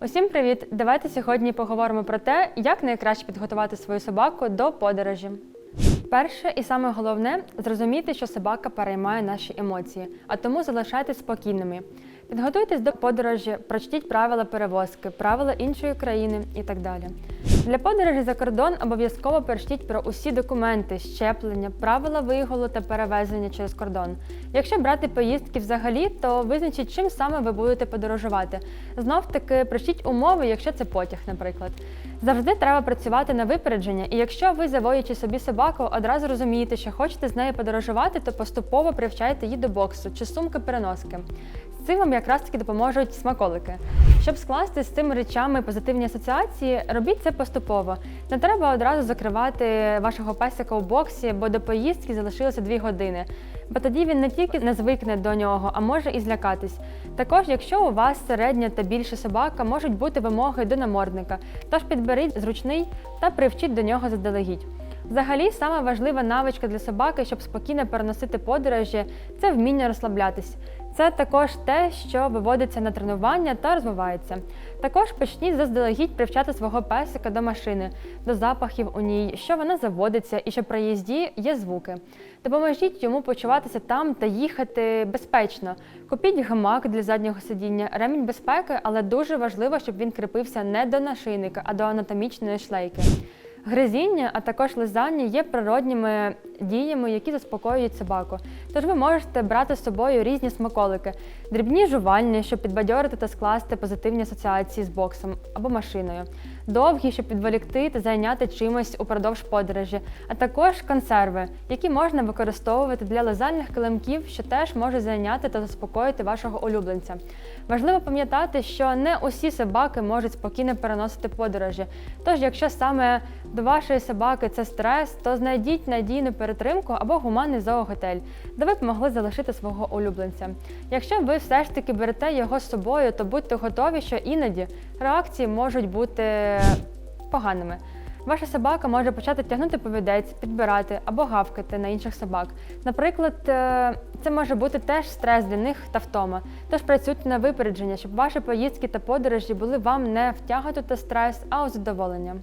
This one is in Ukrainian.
Усім привіт! Давайте сьогодні поговоримо про те, як найкраще підготувати свою собаку до подорожі. Перше і саме головне зрозуміти, що собака переймає наші емоції, а тому залишайтесь спокійними. Підготуйтесь до подорожі, прочтіть правила перевозки, правила іншої країни і так далі. Для подорожі за кордон обов'язково перечтіть про усі документи, щеплення, правила виголу та перевезення через кордон. Якщо брати поїздки взагалі, то визначіть, чим саме ви будете подорожувати. Знов таки прочтіть умови, якщо це потяг, наприклад. Завжди треба працювати на випередження, і якщо ви, завоюючи собі собаку, одразу розумієте, що хочете з нею подорожувати, то поступово привчайте її до боксу чи сумки переноски. Цим вам якраз таки допоможуть смаколики. Щоб скласти з цими речами позитивні асоціації, робіть це поступово. Не треба одразу закривати вашого песика у боксі, бо до поїздки залишилося 2 години. Бо тоді він не тільки не звикне до нього, а може і злякатись. Також, якщо у вас середня та більша собака, можуть бути вимоги до намордника, тож підберіть зручний та привчіть до нього заздалегідь. Взагалі, сама важлива навичка для собаки, щоб спокійно переносити подорожі, це вміння розслаблятись. Це також те, що виводиться на тренування та розвивається. Також почніть заздалегідь привчати свого песика до машини, до запахів у ній, що вона заводиться і що при їзді є звуки. Допоможіть йому почуватися там та їхати безпечно. Купіть гамак для заднього сидіння, ремінь безпеки, але дуже важливо, щоб він кріпився не до нашийника, а до анатомічної шлейки. Гризіння, а також лизання є природніми діями, які заспокоюють собаку. Тож ви можете брати з собою різні смаколики, дрібні жувальні, щоб підбадьорити та скласти позитивні асоціації з боксом або машиною, довгі, щоб підволікти та зайняти чимось упродовж подорожі, а також консерви, які можна використовувати для лизальних килимків, що теж можуть зайняти та заспокоїти вашого улюбленця. Важливо пам'ятати, що не усі собаки можуть спокійно переносити подорожі. Тож, якщо саме до вашої собаки це стрес, то знайдіть надійну перетримку або гуманний зооготель, де ви б могли залишити свого улюбленця. Якщо ви все ж таки берете його з собою, то будьте готові, що іноді реакції можуть бути поганими. Ваша собака може почати тягнути повідець, підбирати або гавкати на інших собак. Наприклад, е, це може бути теж стрес для них та втома. Тож працюйте на випередження, щоб ваші поїздки та подорожі були вам не в тяготу та стрес, а у задоволення.